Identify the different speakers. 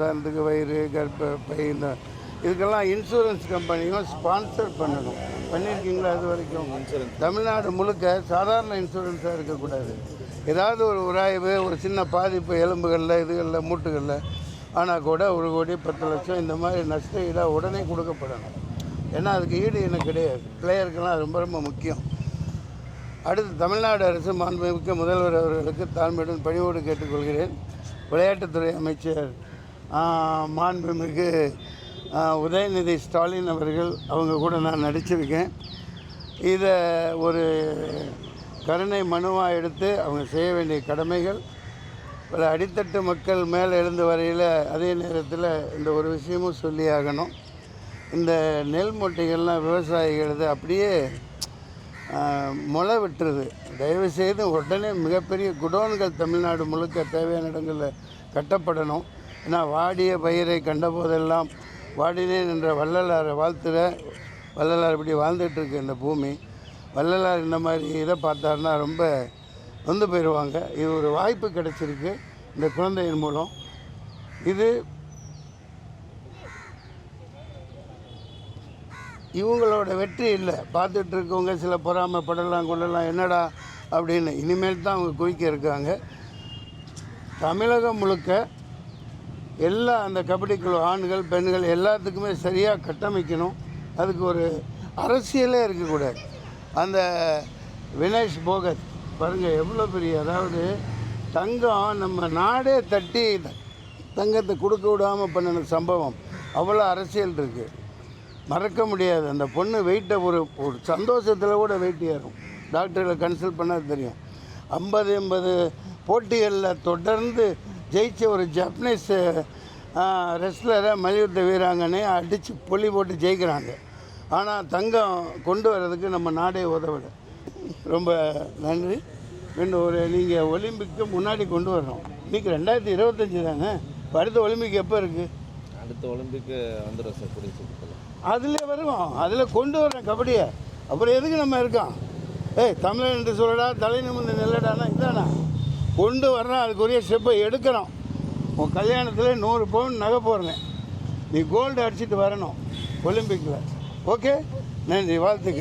Speaker 1: உதாரணத்துக்கு வயிறு கர்ப்பப்பை இந்த இதுக்கெல்லாம் இன்சூரன்ஸ் கம்பெனியும் ஸ்பான்சர் பண்ணணும். பண்ணியிருக்கீங்களா இது வரைக்கும்? தமிழ்நாடு முழுக்க சாதாரண இன்சூரன்ஸாக இருக்கக்கூடாது. ஏதாவது ஒரு உராய்வு ஒரு சின்ன பாதிப்பு எலும்புகளில் இதுகளில் மூட்டுகளில் ஆனால் கூட ஒரு கோடி பத்து லட்சம் இந்த மாதிரி நஷ்ட ஈடாக உடனே கொடுக்கப்படணும். ஏன்னா அதுக்கு ஈடு எனக்கு கிடையாது. பிளேயருக்கெல்லாம் ரொம்ப ரொம்ப முக்கியம். அடுத்து தமிழ்நாடு அரசு மாண்புமிக்க முதல்வர் அவர்களுக்கு தாழ்மையுடன் பணிவோடு கேட்டுக்கொள்கிறேன். விளையாட்டுத்துறை அமைச்சர் மாண்புமிகு உதயநிதி ஸ்டாலின் அவர்கள் அவங்க கூட நான் நடிச்சிருக்கேன். இதை ஒரு கருணை மனுவாக எடுத்து அவங்க செய்ய வேண்டிய கடமைகள். பல அடித்தட்டு மக்கள் மேலே எழுந்து வரையில் அதே நேரத்தில் இந்த ஒரு விஷயமும் சொல்லி ஆகணும். இந்த நெல் மூட்டைகள்லாம் விவசாயிகளது அப்படியே முளை விட்டுருது. தயவுசெய்து உடனே மிகப்பெரிய குடோன்கள் தமிழ்நாடு முழுக்க தேவையான இடங்களில் கட்டப்படணும். ஏன்னா வாடிய பயிரை கண்ட போதெல்லாம் வாடினேன் என்ற வள்ளலாரை வாழ்த்துற வள்ளலார் இப்படி வாழ்ந்துட்டுருக்கு இந்த பூமி. வள்ளலார் இந்த மாதிரி இதை பார்த்தாருன்னா ரொம்ப வந்து போயிடுவாங்க. இது ஒரு வாய்ப்பு கிடைச்சிருக்கு இந்த குழந்தையின் மூலம். இது இவங்களோட வெற்றி இல்லை. பார்த்துட்டு இருக்கவங்க சில பொறாமைப்படலாம் கொள்ளலாம் என்னடா அப்படின்னு இனிமேல் தான் அவங்க குவிக்க இருக்காங்க. தமிழகம் முழுக்க எல்லா அந்த கபடி குழு ஆண்கள் பெண்கள் எல்லாத்துக்குமே சரியாக கட்டமைக்கணும். அதுக்கு ஒரு அரசியலே இருக்கக்கூடாது. அந்த வினேஷ் போகத் பாருங்கள் எவ்வளோ பெரிய அதாவது தங்கம் நம்ம நாடே தட்டி தங்கத்தை கொடுக்க விடாமல் பண்ணின சம்பவம். அவ்வளோ அரசியல் இருக்குது மறக்க முடியாது. அந்த பொண்ணு வெயிட்டை ஒரு ஒரு சந்தோஷத்தில் கூட வெயிட் ஏறும். டாக்டர்களை கன்சல்ட் பண்ணால் தெரியும். ஐம்பது எண்பது போட்டிகளில் தொடர்ந்து ஜெயிச்ச ஒரு ஜப்பனீஸ் ரெஸ்லரை மல்யுத்த வீராங்கனை அடித்து பொலி போட்டு ஜெயிக்கிறாங்க. ஆனால் தங்கம் கொண்டு வர்றதுக்கு நம்ம நாடே உதவலை. ரொம்ப நன்றி. இன்னும் ஒரு நீங்கள் ஒலிம்பிக்கு முன்னாடி கொண்டு வரணும் இன்னைக்கு ரெண்டாயிரத்தி இருபத்தஞ்சி தானே? இப்ப அடுத்த ஒலிம்பிக் எப்போ இருக்குது
Speaker 2: அடுத்த ஒலிம்பிக்கு வந்துடும் சார் கூடிய சீக்கிரத்தில்.
Speaker 1: அதில் வருவோம். அதில் கொண்டு வரேன் கபடியை. அப்புறம் எதுக்கு நம்ம இருக்கோம்? ஏய் தமிழன் என்று சொல்லடா தலை நிமிர்ந்து நெல்லடானா இதானா கொண்டு வர்றோம் அதுக்குரிய ஸ்டெப்பை எடுக்கணும். உன் கல்யாணத்தில் நூறு பவுன் நகை போடுறேன் நீ கோல்டு அடிச்சிட்டு வரணும் ஒலிம்பிக்கில் ஓகே நன்றி வாழ்த்துக்கு